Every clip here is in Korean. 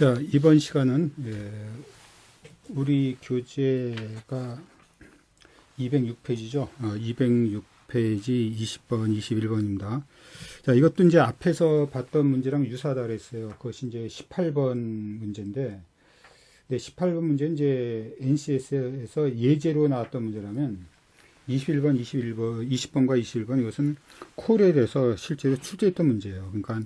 자, 이번 시간은 예, 우리 교재가 206페이지죠. 어, 206페이지 20번, 21번입니다. 자, 이것도 이제 앞에서 봤던 문제랑 유사하다 그랬어요. 그것이 이제 18번 문제인데, 네, 18번 문제는 이제 NCS에서 예제로 나왔던 문제라면 21번, 21번, 20번과 21번 이것은 코레에서 실제로 출제했던 문제예요. 그러니까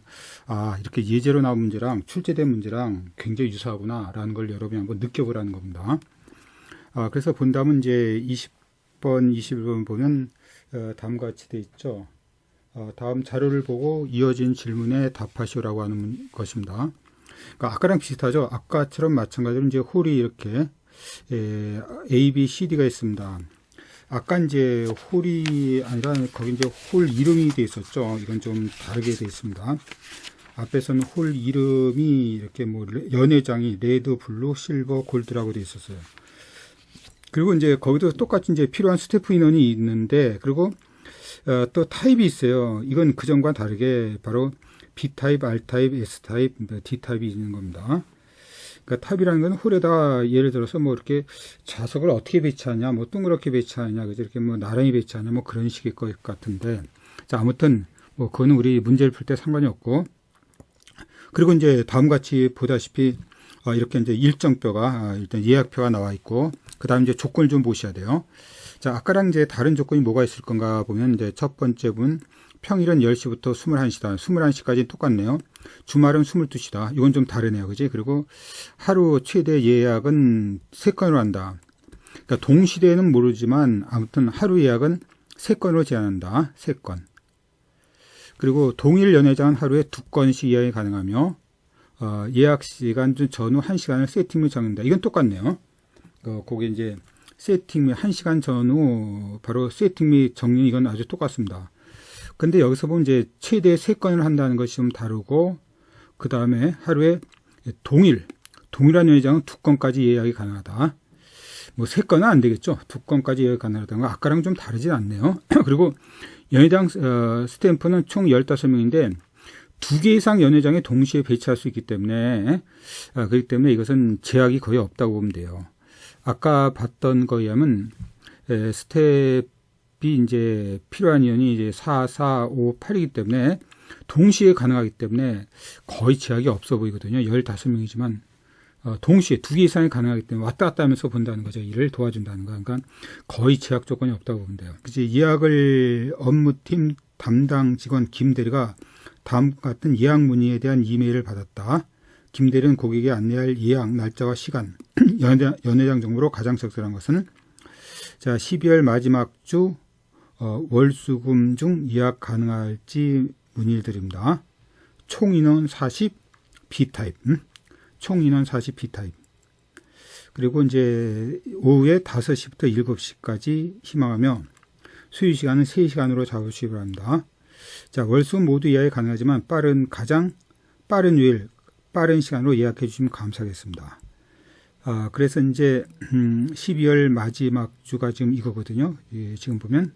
아 이렇게 예제로 나온 문제랑 출제된 문제랑 굉장히 유사하구나라는 걸 여러분이 한번 느껴보라는 겁니다. 아 그래서 본다면 이제 20번, 21번 보면 어, 다음과 같이 돼 있죠. 어, 다음 자료를 보고 이어진 질문에 답하시오라고 하는 문- 것입니다. 그러니까 아까랑 비슷하죠. 아까처럼 마찬가지로 이제 홀이 이렇게 에, A, B, C, D가 있습니다. 아까 이제 홀이 아니라 거기 이제 홀 이름이 돼 있었죠. 이건 좀 다르게 돼 있습니다. 앞에서는 홀 이름이 이렇게 뭐 레- 연회장이 레드, 블루, 실버, 골드라고 돼 있었어요. 그리고 이제 거기도 똑같이 이제 필요한 스태프 인원이 있는데 그리고 어, 또 타입이 있어요. 이건 그 전과 다르게 바로 B 타입, R 타입, S 타입, D 타입이 있는 겁니다. 그러니까 탑이라는 건 홀에다가 예를 들어서 뭐 이렇게 자석을 어떻게 배치하냐, 뭐 동그랗게 배치하냐, 그죠? 이렇게 뭐 나란히 배치하냐, 뭐 그런 식일 것 같은데. 자, 아무튼 뭐 그거는 우리 문제를 풀 때 상관이 없고. 그리고 이제 다음 같이 보다시피 어, 이렇게 이제 일정표가 아, 일단 예약표가 나와 있고 그다음 이제 조건을 좀 보셔야 돼요. 자, 아까랑 이제 다른 조건이 뭐가 있을 건가 보면 이제 첫 번째 분 평일은 10시부터 21시다. 21시까지 똑같네요. 주말은 22시다. 이건 좀 다르네요. 그지? 그리고 하루 최대 예약은 3건으로 한다. 그러니까 동시대에는 모르지만 아무튼 하루 예약은 3건으로 제한한다. 3건. 그리고 동일 연회장은 하루에 2건씩 예약이 가능하며 어, 예약 시간 전후 1시간을 세팅을 정한다. 이건 똑같네요. 어, 거기 이제 세팅 및 1시간 전후 바로 세팅 및 정리 이건 아주 똑같습니다. 근데 여기서 보면 이제 최대 3건을 한다는 것이 좀 다르고 그 다음에 하루에 동일 동일한 연회장은 두 건까지 예약이 가능하다. 뭐 세 건은 안 되겠죠. 두 건까지 예약이 가능하다는 거 아까랑 좀 다르진 않네요. 그리고 연회장 어, 스탬프는 총 15명인데 두 개 이상 연회장에 동시에 배치할 수 있기 때문에 아, 그렇기 때문에 이것은 제약이 거의 없다고 보면 돼요. 아까 봤던 거에 하면 에, 스텝 이 이제 필요한 인원이 이제 4, 4, 5, 8이기 때문에 동시에 가능하기 때문에 거의 제약이 없어 보이거든요. 15명이지만 어, 동시에 두 개 이상이 가능하기 때문에 왔다 갔다 하면서 본다는 거죠. 일을 도와준다는 거. 그러니까 거의 제약 조건이 없다고 보면 돼요. 그치 예약을 업무팀 담당 직원 김 대리가 다음과 같은 예약 문의에 대한 이메일을 받았다. 김 대리는 고객에 안내할 예약 날짜와 시간, 연회장 정보로 가장 적절한 것은 자 12월 마지막 주 어, 월수금 중 예약 가능할지 문의를 드립니다. 총 인원 40 B타입. 음? 총 인원 40 B타입. 그리고 이제 오후에 5시부터 7시까지 희망하며 수유 시간은 3시간으로 잡으시기 바랍니다. 자, 월수 모두 예약이 가능하지만 빠른 가장 빠른 요일, 빠른 시간으로 예약해 주시면 감사하겠습니다. 아, 그래서 이제 음, 12월 마지막 주가 지금 이거거든요. 예, 지금 보면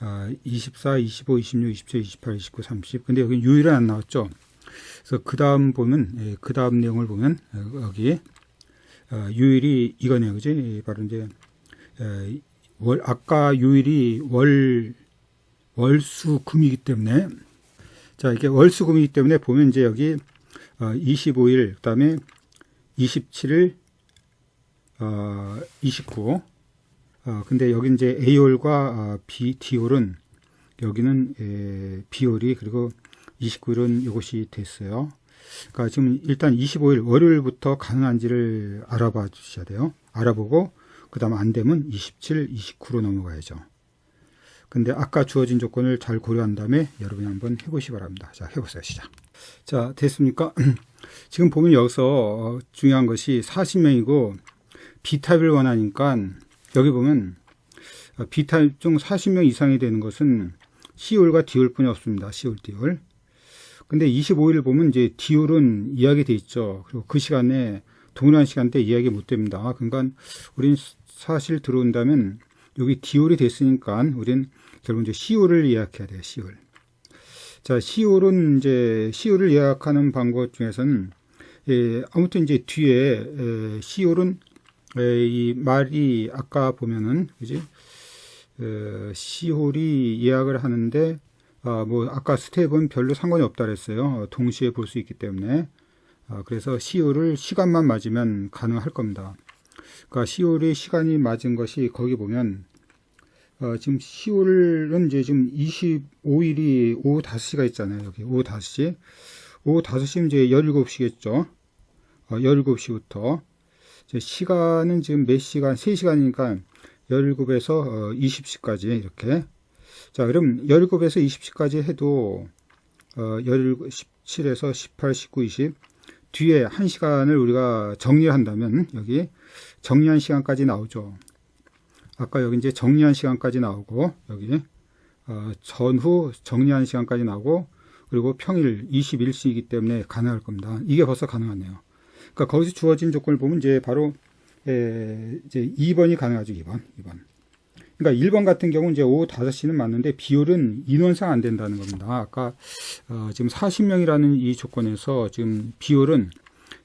아, 24, 25, 26, 27, 28, 29, 30. 근데 여기 요일은 안 나왔죠. 그래서 그 다음 보면, 예, 그 다음 내용을 보면, 어, 여기, 어, 요일이 이거네요. 그지? 예, 바로 이제, 에, 월, 아까 요일이 월, 월수금이기 때문에, 자, 이게 월수금이기 때문에 보면 이제 여기, 어, 25일, 그 다음에 27일, 어, 29, 어, 근데 여기 이제 A홀과 어, B, D홀은 여기는 에, B홀이 그리고 29일은 이것이 됐어요. 그러니까 지금 일단 25일 월요일부터 가능한지를 알아봐 주셔야 돼요. 알아보고 그 다음 안 되면 27, 29로 넘어가야죠. 근데 아까 주어진 조건을 잘 고려한 다음에 여러분이 한번 해보시 기 바랍니다. 자, 해보세요. 시작. 자, 됐습니까? 지금 보면 여기서 어, 중요한 것이 40명이고 B타입을 원하니까 여기 보면 어, B타입 중 40명 이상이 되는 것은 C홀과 D홀뿐이 없습니다. C홀, D홀. 근데 25일 보면 이제 D홀은 이야기 돼 있죠. 그리고 그 시간에 동일한 시간대 이야기 못 됩니다. 그러니까 우린 사실 들어온다면 여기 D홀이 됐으니까 우린 결국 이제 C홀을 예약해야 돼요. C홀. 자, C홀은 이제 C홀을 예약하는 방법 중에서는 예, 아무튼 이제 뒤에 에, 시올은 에, 이 말이 아까 보면은 그지 에, 시홀이 예약을 하는데 아, 뭐 아까 스텝은 별로 상관이 없다 그랬어요. 어, 동시에 볼 수 있기 때문에 아, 그래서 시홀을 시간만 맞으면 가능할 겁니다. 그러니까 시홀이 시간이 맞은 것이 거기 보면 어, 지금 10월은 이제 지금 25일이 오후 5시가 있잖아요. 여기 오후 5시. 오후 5시면 이제 17시겠죠. 어, 17시부터. 시간은 지금 몇 시간? 3시간이니까 17에서 어, 20시까지 이렇게. 자, 그럼 17에서 20시까지 해도 어, 17, 17에서 18, 19, 20 뒤에 1시간을 우리가 정리한다면 여기 정리한 시간까지 나오죠. 아까 여기 이제 정리한 시간까지 나오고 여기 어, 전후 정리한 시간까지 나오고 그리고 평일 21시이기 때문에 가능할 겁니다. 이게 벌써 가능하네요. 그러니까 거기서 주어진 조건을 보면 이제 바로 에, 이제 2번이 가능하죠. 2번. 2번. 그러니까 1번 같은 경우는 이제 오후 5시는 맞는데 비율은 인원상 안 된다는 겁니다. 아까 어, 지금 40명이라는 이 조건에서 지금 비율은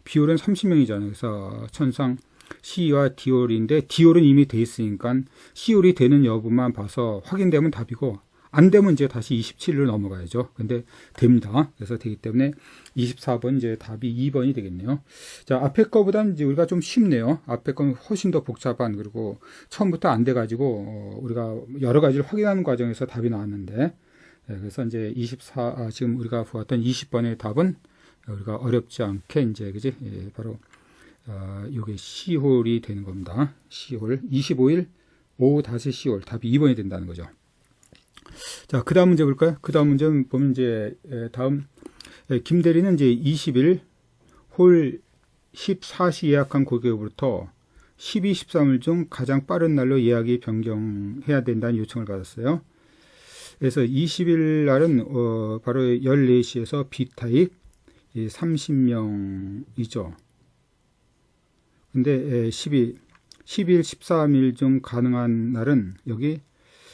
비율은 30명이잖아요. 그래서 천상 C와 D홀인데 D홀은 이미 돼 있으니까 C홀이 되는 여부만 봐서 확인되면 답이고 안 되면 이제 다시 27로 넘어가야죠. 근데 됩니다. 그래서 되기 때문에 24번 이제 답이 2번이 되겠네요. 자, 앞에 거보다는 이제 우리가 좀 쉽네요. 앞에 건 훨씬 더 복잡한 그리고 처음부터 안 돼 가지고 어, 우리가 여러 가지를 확인하는 과정에서 답이 나왔는데 예, 그래서 이제 24 아, 지금 우리가 보았던 20번의 답은 우리가 어렵지 않게 이제 그지 예, 바로 아, 요게 C홀이 되는 겁니다. C홀 25일 오후 5시 C홀 답이 2번이 된다는 거죠. 자, 그 다음 문제 볼까요? 그 다음 문제 보면 이제 에, 다음 에, 김대리는 이제 20일 홀 14시 예약한 고객으로부터 12, 13일 중 가장 빠른 날로 예약이 변경해야 된다는 요청을 받았어요. 그래서 20일 날은 어, 바로 14시에서 B타입 30명이죠. 근데 12, 10일, 13일 중 가능한 날은 여기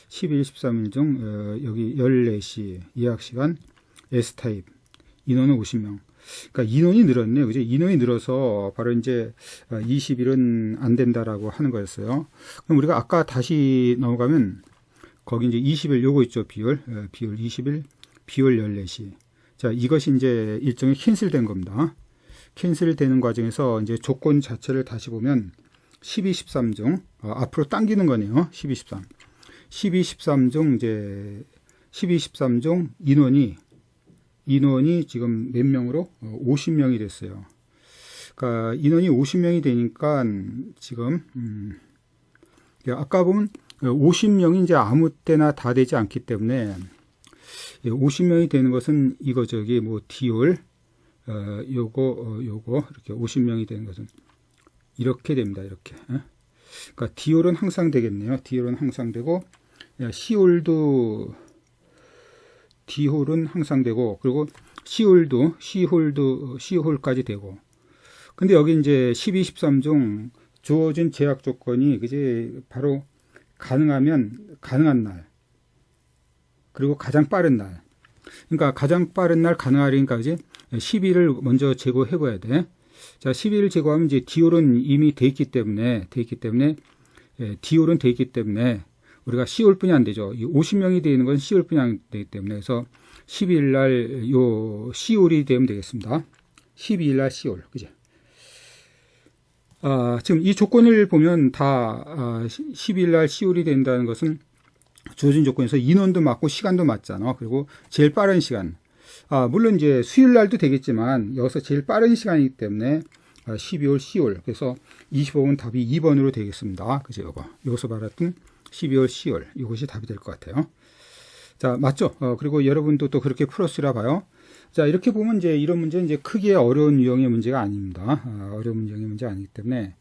10일, 13일 중 어, 여기 14시 예약 시간 S타입 인원은 50명. 그러니까 인원이 늘었네요. 그죠? 인원이 늘어서 바로 이제 20일은 안 된다라고 하는 거였어요. 그럼 우리가 아까 다시 넘어가면 거기 이제 20일 요거 있죠. 비율. 어, 비율 20일 비율 14시. 자, 이것이 이제 일종의 캔슬된 겁니다. 캔슬되는 과정에서 이제 조건 자체를 다시 보면 12, 13 중, 어, 앞으로 당기는 거네요. 12, 13. 12, 13중 이제 12, 13중 인원이 인원이 지금 몇 명으로? 어, 50명이 됐어요. 그러니까 인원이 50명이 되니까 지금 음, 아까 보면 50명이 이제 아무 때나 다 되지 않기 때문에 50명이 되는 것은 이거 저기 뭐 디올 어, 요거 어, 요거 이렇게 50명이 되는 것은 이렇게 됩니다. 이렇게. 어? 그러니까 디올은 항상 되겠네요. 디올은 항상 되고 시홀도 디홀은 항상 되고 그리고 시홀도 시홀도 시홀까지 되고 근데 여기 이제 12, 13중 주어진 제약 조건이 그제 바로 가능하면 가능한 날 그리고 가장 빠른 날 그러니까 가장 빠른 날 가능하리니까 그지 10일을 먼저 제거해 봐야 돼. 자, 10일을 제거하면 이제 디올은 이미 돼 있기 때문에 돼 있기 때문에 예, 디올은 돼 있기 때문에 우리가 C올뿐이 안 되죠. 이 50명이 되는 건 C올뿐이 안 되기 때문에 그래서 12일 날요 C올이 되면 되겠습니다. 12일 날 C올. 그죠? 아, 지금 이 조건을 보면 다 아, 12일 날 C올이 된다는 것은 주어진 조건에서 인원도 맞고 시간도 맞잖아. 그리고 제일 빠른 시간. 아, 물론 이제 수요일 날도 되겠지만 여기서 제일 빠른 시간이기 때문에 12월, 10월. 그래서 25번 답이 2번으로 되겠습니다. 그죠? 여기서 말했던 12월, 10월. 이것이 답이 될 것 같아요. 자, 맞죠? 어, 그리고 여러분도 또 그렇게 풀었으라 봐요. 자, 이렇게 보면 이제 이런 문제는 이제 크게 어려운 유형의 문제가 아닙니다. 아, 어려운 유형의 문제 아니기 때문에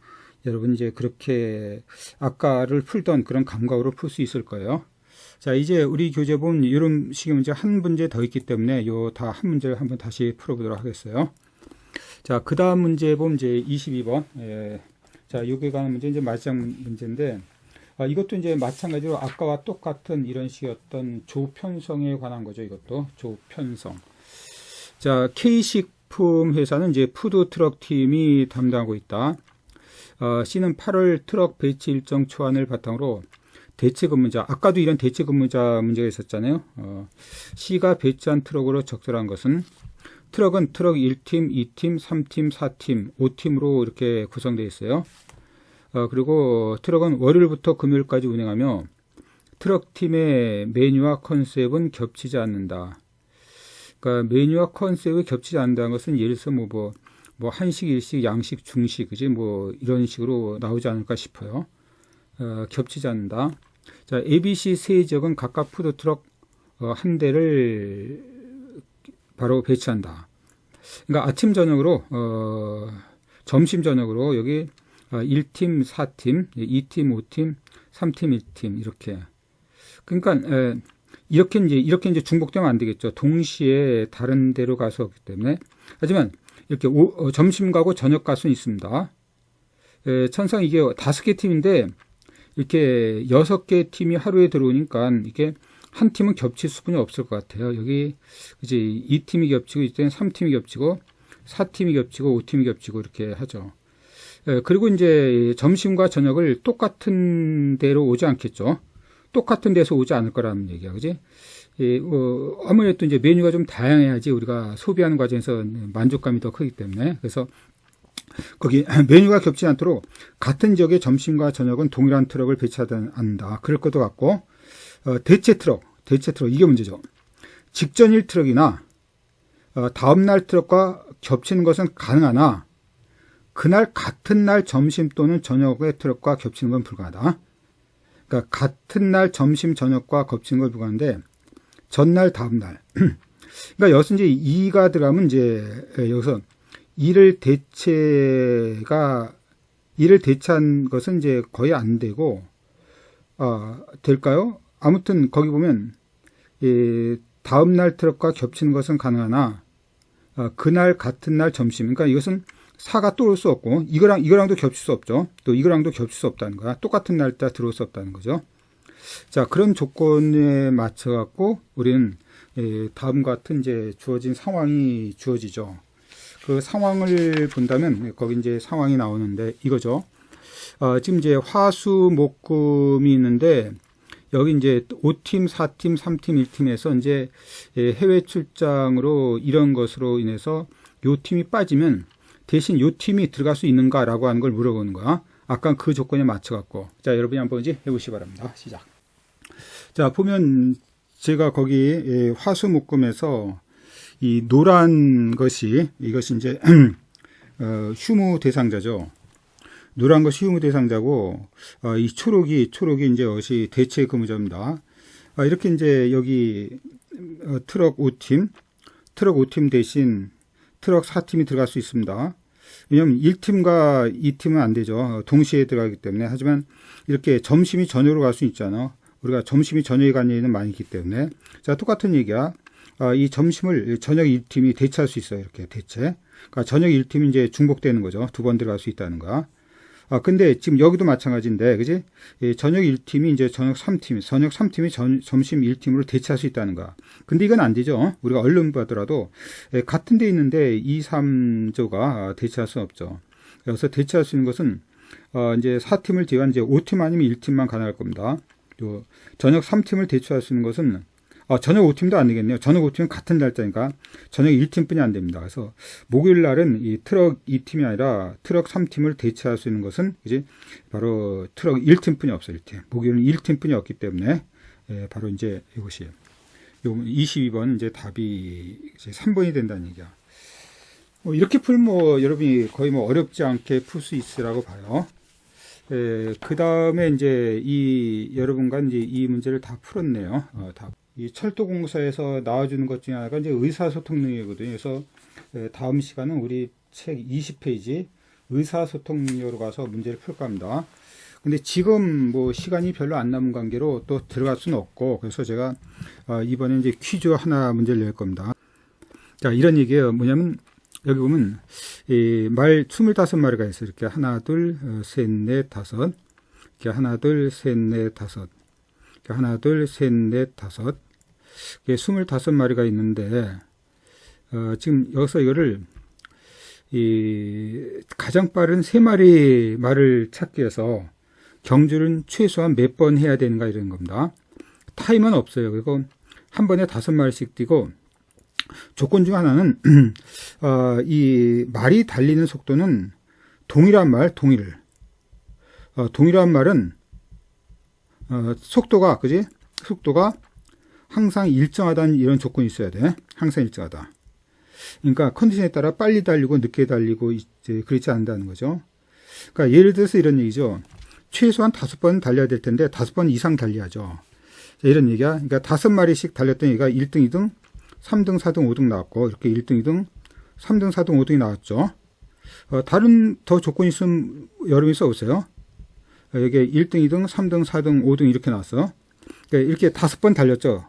여러분 이제 그렇게 아까를 풀던 그런 감각으로 풀 수 있을 거예요. 자, 이제 우리 교재 보면 이런 식의 문제 한 문제 더 있기 때문에 요 다 한 문제를 한번 다시 풀어보도록 하겠어요. 자, 그 다음 문제 보면 이제 22번. 예. 자, 여기 가는 문제 이제 마지막 문제인데, 아, 이것도 이제 마찬가지로 아까와 똑같은 이런 식이었던 조편성에 관한 거죠. 이것도 조편성. 자, K식 납품 회사는 이제 푸드 트럭 팀이 담당하고 있다. 어, C는 8월 트럭 배치 일정 초안을 바탕으로 대체 근무자, 아까도 이런 대체 근무자 문제가 있었잖아요. 어, C가 배치한 트럭으로 적절한 것은 트럭은 트럭 1팀, 2팀, 3팀, 4팀, 5팀으로 이렇게 구성되어 있어요. 어, 그리고 트럭은 월요일부터 금요일까지 운행하며 트럭 팀의 메뉴와 컨셉은 겹치지 않는다. 그러니까 메뉴와 컨셉이 겹치지 않는다는 것은 예를 들어서 뭐, 뭐, 뭐 한식, 일식, 양식, 중식, 그지 뭐 이런 식으로 나오지 않을까 싶어요. 어, 겹치지 않는다. 자, ABC 세 지역은 각각 푸드 트럭 어, 한 대를 바로 배치한다. 그러니까 아침 저녁으로 어, 점심 저녁으로 여기 어, 1팀, 4팀, 2팀, 5팀, 3팀, 1팀 이렇게. 그러니까 에, 이렇게 이제 이렇게 이제 중복되면 안 되겠죠. 동시에 다른 데로 가서 그렇기 때문에. 하지만 이렇게 오, 어, 점심 가고 저녁 갈 수는 있습니다. 에, 천상 이게 다섯 개 팀인데 이렇게 여섯 개 팀이 하루에 들어오니까 이게 한 팀은 겹칠 수분이 없을 것 같아요. 여기 이제 이 팀이 겹치고 이때는 삼 팀이 겹치고 사 팀이 겹치고 오 팀이 겹치고 이렇게 하죠. 에, 그리고 이제 점심과 저녁을 똑같은 데로 오지 않겠죠. 똑같은 데서 오지 않을 거라는 얘기야, 그지? 예, 어, 아무래도 이제 메뉴가 좀 다양해야지 우리가 소비하는 과정에서 만족감이 더 크기 때문에 그래서 거기 메뉴가 겹치지 않도록 같은 지역의 점심과 저녁은 동일한 트럭을 않는다. 그럴 것도 같고 어, 대체 트럭, 대체 트럭 이게 문제죠. 직전일 트럭이나 어, 다음날 트럭과 겹치는 것은 가능하나 그날 같은 날 점심 또는 저녁의 트럭과 겹치는 건 불가하다. 그러니까 같은 날 점심 저녁과 겹치는 건 불가한데 전날 다음 날. 그러니까 여기서 이제 이가 들어가면 이제 여기서 이를 대체가 이를 대체한 것은 이제 거의 안 되고 아 될까요? 아무튼 거기 보면 예, 다음 날 트럭과 겹치는 것은 가능하나 아, 그날 같은 날 점심 그러니까 이것은 사가 또 올 수 없고 이거랑 이거랑도 겹칠 수 없죠. 또 이거랑도 겹칠 수 없다는 거야. 똑같은 날짜 들어올 수 없다는 거죠. 자 그런 조건에 맞춰 갖고 우리는 예, 다음 같은 이제 주어진 상황이 주어지죠. 그 상황을 본다면 거기 이제 상황이 나오는데 이거죠. 어, 지금 이제 화수 목금이 있는데 여기 이제 5팀, 4팀, 3팀, 1팀에서 이제 예, 해외 출장으로 이런 것으로 인해서 요 팀이 빠지면 대신 요 팀이 들어갈 수 있는가라고 하는 걸 물어보는 거야. 아까 그 조건에 맞춰 갖고 자 여러분이 한번 이제 해보시기 바랍니다. 시작. 자 보면 제가 거기 예, 화수 목금에서 이 노란 것이 이것이 이제 어, 휴무 대상자죠. 노란 것이 휴무 대상자고 어, 이 초록이 초록이 이제 것이 대체 근무자입니다. 아, 이렇게 이제 여기 어, 트럭 5팀 트럭 5팀 대신 트럭 4팀이 들어갈 수 있습니다. 왜냐하면 1팀과 2팀은 안 되죠. 동시에 들어가기 때문에. 하지만 이렇게 점심이 저녁으로 갈 수 있잖아. 우리가 점심이 저녁에 가는 일은 많이 있기 때문에. 자, 똑같은 얘기야. 아, 이 점심을 저녁 1팀이 대체할 수 있어요. 이렇게 대체. 그러니까 저녁 1팀이 이제 중복되는 거죠. 두 번 들어갈 수 있다는 거야. 아, 근데 지금 여기도 마찬가지인데, 그지? 예, 저녁 1팀이 이제 저녁 3팀, 저녁 3팀이 전, 점심 1팀으로 대체할 수 있다는 거야. 근데 이건 안 되죠. 우리가 얼른 봐더라도, 예, 같은 데 있는데 2, 3조가 대체할 수 없죠. 그래서 대체할 수 있는 것은, 어, 이제 4팀을 제외한 이제 5팀 아니면 1팀만 가능할 겁니다. 또, 저녁 3팀을 대체할 수 있는 것은, 아, 저녁 5팀도 안 되겠네요. 저녁 5팀은 같은 날짜니까 저녁 1팀뿐이 안 됩니다. 그래서 목요일 날은 이 트럭 2팀이 아니라 트럭 3팀을 대체할 수 있는 것은 이제 바로 트럭 1팀뿐이 없어요. 1팀. 목요일은 1팀뿐이 없기 때문에 예, 바로 이제 이것이 요 22번 이제 답이 이제 3번이 된다는 얘기야. 뭐 이렇게 풀면 뭐 여러분이 거의 뭐 어렵지 않게 풀 수 있으라고 봐요. 예, 그 다음에 이제 이 여러분과 이제 이 문제를 다 풀었네요. 어, 다. 이 철도공사에서 나와주는 것 중에 하나가 이제 의사소통 능력이거든요. 그래서 다음 시간은 우리 책 20페이지 의사소통 능력으로 가서 문제를 풀까 합니다. 근데 지금 뭐 시간이 별로 안 남은 관계로 또 들어갈 수는 없고 그래서 제가 이번에 이제 퀴즈 하나 문제를 낼 겁니다. 자, 이런 얘기예요. 뭐냐면 여기 보면 말 25마리가 있어요. 이렇게 하나, 둘, 어, 셋, 넷, 다섯. 이렇게 하나, 둘, 셋, 넷, 다섯. 하나, 둘, 셋, 넷, 다섯. 25마리가 있는데, 어, 지금 여기서 이거를 이 가장 빠른 세 마리 말을 찾기 위해서 경주는 최소한 몇 번 해야 되는가 이런 겁니다. 타임은 없어요. 그리고 한 번에 다섯 마리씩 뛰고 조건 중 하나는 어, 이 말이 달리는 속도는 동일한 말, 동일. 어, 동일한 말은 어, 속도가 그지? 속도가 항상 일정하다는 이런 조건이 있어야 돼. 항상 일정하다. 그러니까 컨디션에 따라 빨리 달리고 늦게 달리고 이제 그렇지 않다는 거죠. 그러니까 예를 들어서 이런 얘기죠. 최소한 다섯 번 달려야 될 텐데 다섯 번 이상 달려야죠. 자, 이런 얘기야. 그러니까 다섯 마리씩 달렸던 얘가 1등, 2등, 3등, 4등, 5등 나왔고 이렇게 1등, 2등, 3등, 4등, 5등이 나왔죠. 어, 다른 더 조건이 있으면 여러분이 써보세요. 어, 여기 1등, 2등, 3등, 4등, 5등 이렇게 나왔어. 그러니까 이렇게 다섯 번 달렸죠.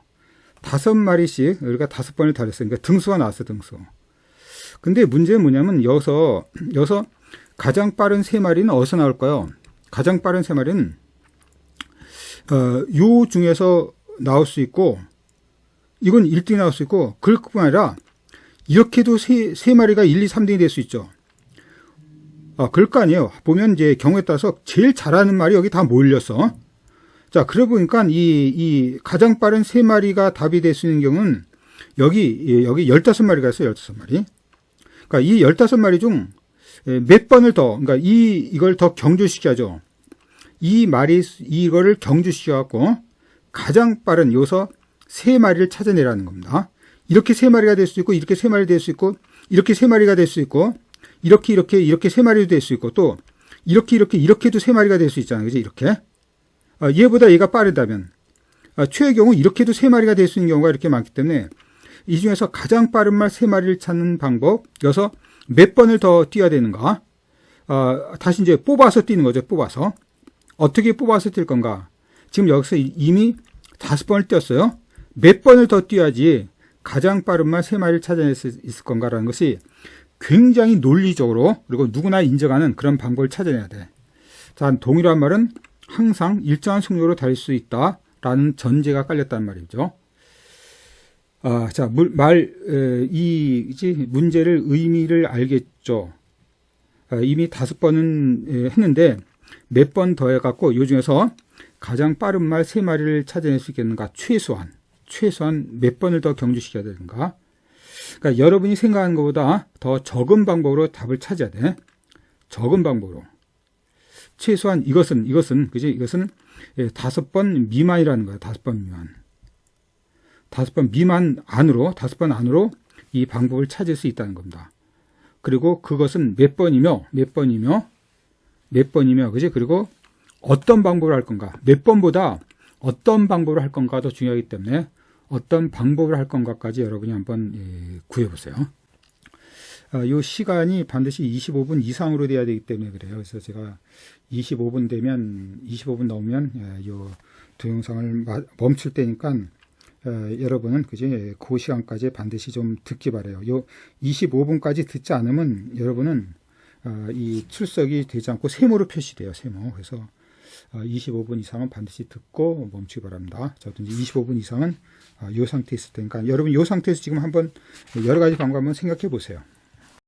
다섯 마리씩 우리가 다섯 번을 달렸어요. 그러니까 등수가 나왔어, 등수. 근데 문제는 뭐냐면 여기서 여기서 가장 빠른 세 마리는 어디서 나올까요? 가장 빠른 세 마리는 어, 요 중에서 나올 수 있고 이건 1등이 나올 수 있고 그럴 뿐 아니라 이렇게도 세, 세 마리가 1, 2, 3등이 될 수 있죠. 아, 그럴 거 아니에요. 보면 이제 경우에 따라서 제일 잘하는 말이 여기 다 몰렸어. 자, 그래 보니까 이, 이 가장 빠른 세 마리가 답이 될 수 있는 경우는 여기, 예, 여기 15마리가 있어요. 15마리. 그러니까 이 15마리 중 몇 번을 더, 그러니까 이, 이걸 더 경주시켜야죠. 이 말이, 이거를 경주시켜갖고 가장 빠른 요서 세 마리를 찾아내라는 겁니다. 이렇게 세 마리가 될 수 있고, 이렇게 세 마리 될 수 있고, 이렇게 세 마리가 될 수 있고, 이렇게, 이렇게, 이렇게 세 마리도 될 수 있고, 또, 이렇게, 이렇게, 이렇게도 세 마리가 될 수 있잖아요. 그지? 이렇게. 아, 얘보다 얘가 빠르다면, 아, 최의 경우 이렇게도 세 마리가 될 수 있는 경우가 이렇게 많기 때문에, 이 중에서 가장 빠른 말 세 마리를 찾는 방법, 여서 몇 번을 더 뛰어야 되는가? 아, 다시 이제 뽑아서 뛰는 거죠. 뽑아서. 어떻게 뽑아서 뛸 건가? 지금 여기서 이미 다섯 번을 뛰었어요. 몇 번을 더 뛰어야지 가장 빠른 말 세 마리를 찾아낼 수 있을 건가라는 것이 굉장히 논리적으로 그리고 누구나 인정하는 그런 방법을 찾아내야 돼. 자, 동일한 말은 항상 일정한 속력으로 달릴 수 있다라는 전제가 깔렸단 말이죠. 아, 자, 물, 말, 에, 이, 이제 문제를 의미를 알겠죠. 아, 이미 다섯 번은 에, 했는데 몇 번 더 해갖고 요 중에서 가장 빠른 말 세 마리를 찾아낼 수 있겠는가? 최소한. 최소한 몇 번을 더 경주시켜야 되는가? 그러니까 여러분이 생각하는 것보다 더 적은 방법으로 답을 찾아야 돼. 적은 방법으로. 최소한 이것은, 이것은, 그지? 이것은 예, 다섯 번 미만이라는 거야. 다섯 번 미만. 다섯 번 미만 안으로, 다섯 번 안으로 이 방법을 찾을 수 있다는 겁니다. 그리고 그것은 몇 번이며, 몇 번이며, 몇 번이며, 그지? 그리고 어떤 방법을 할 건가? 몇 번보다 어떤 방법을 할 건가도 중요하기 때문에 어떤 방법을 할 건가까지 여러분이 한번 예, 구해보세요. 아, 이 시간이 반드시 25분 이상으로 돼야 되기 때문에 그래요. 그래서 제가 25분 되면 25분 넘으면 예, 이 동영상을 멈출 때니까 어, 여러분은 그지 그 시간까지 반드시 좀 듣기 바래요. 요 25분까지 듣지 않으면 여러분은 어, 이 출석이 되지 않고 세모로 표시돼요. 세모. 그래서 25분 이상은 반드시 듣고 멈추기 바랍니다. 저도 이제 25분 이상은 이 상태에 있을 테니까 여러분 이 상태에서 지금 한번 여러 가지 방법 한번 생각해 보세요.